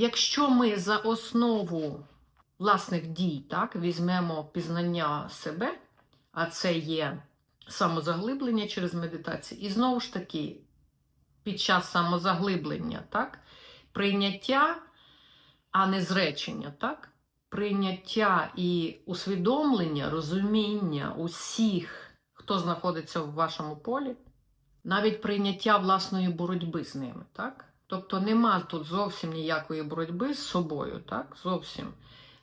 якщо ми за основу власних дій так, візьмемо пізнання себе, а це є самозаглиблення через медитацію, і знову ж таки, під час самозаглиблення, так, прийняття, а не зречення, так? Прийняття і усвідомлення, розуміння усіх, хто знаходиться в вашому полі, навіть прийняття власної боротьби з ними, так? Тобто нема тут зовсім ніякої боротьби з собою, так? Зовсім.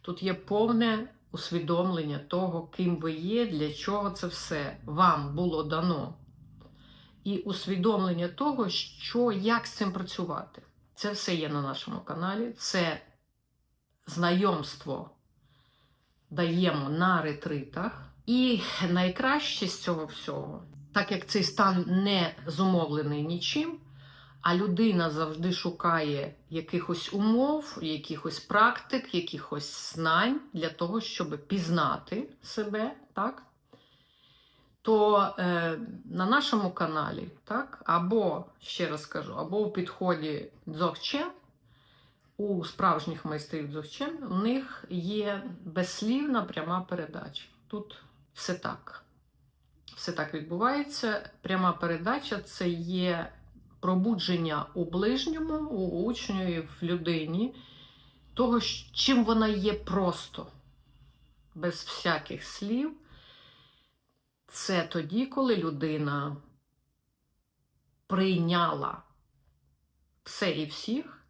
Тут є повне усвідомлення того, ким ви є, для чого це все вам було дано. І усвідомлення того, що як з цим працювати. Це все є на нашому каналі. Це знайомство даємо на ретритах. І найкраще з цього всього, так як цей стан не зумовлений нічим, а людина завжди шукає якихось умов, якихось практик, якихось знань для того, щоб пізнати себе, так? То е, на нашому каналі, так, або, ще раз кажу, або у підході Дзогчен, у справжніх майстрів Дзогчен, у них є безслівна пряма передача. Тут все так. Все так відбувається. Пряма передача це є пробудження у ближньому, у учню, в людині, того, чим вона є просто, без всяких слів. Це тоді, коли людина прийняла все і всіх,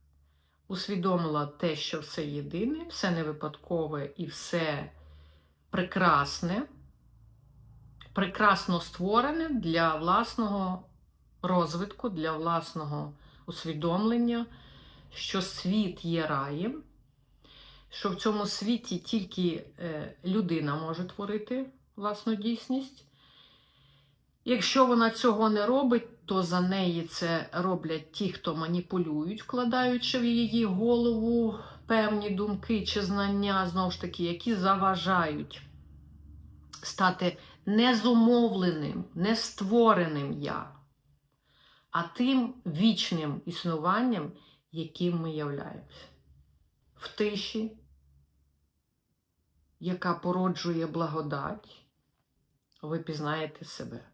усвідомила те, що все єдине, все не випадкове і все прекрасне, прекрасно створене для власного розвитку, для власного усвідомлення, що світ є раєм, що в цьому світі тільки е, людина може творити власну дійсність. Якщо вона цього не робить, то за неї це роблять ті, хто маніпулюють, вкладаючи в її голову певні думки чи знання, знову ж таки, які заважають стати незумовленим, нествореним я, а тим вічним існуванням, яким ми являємося. В тиші, яка породжує благодать, ви пізнаєте себе.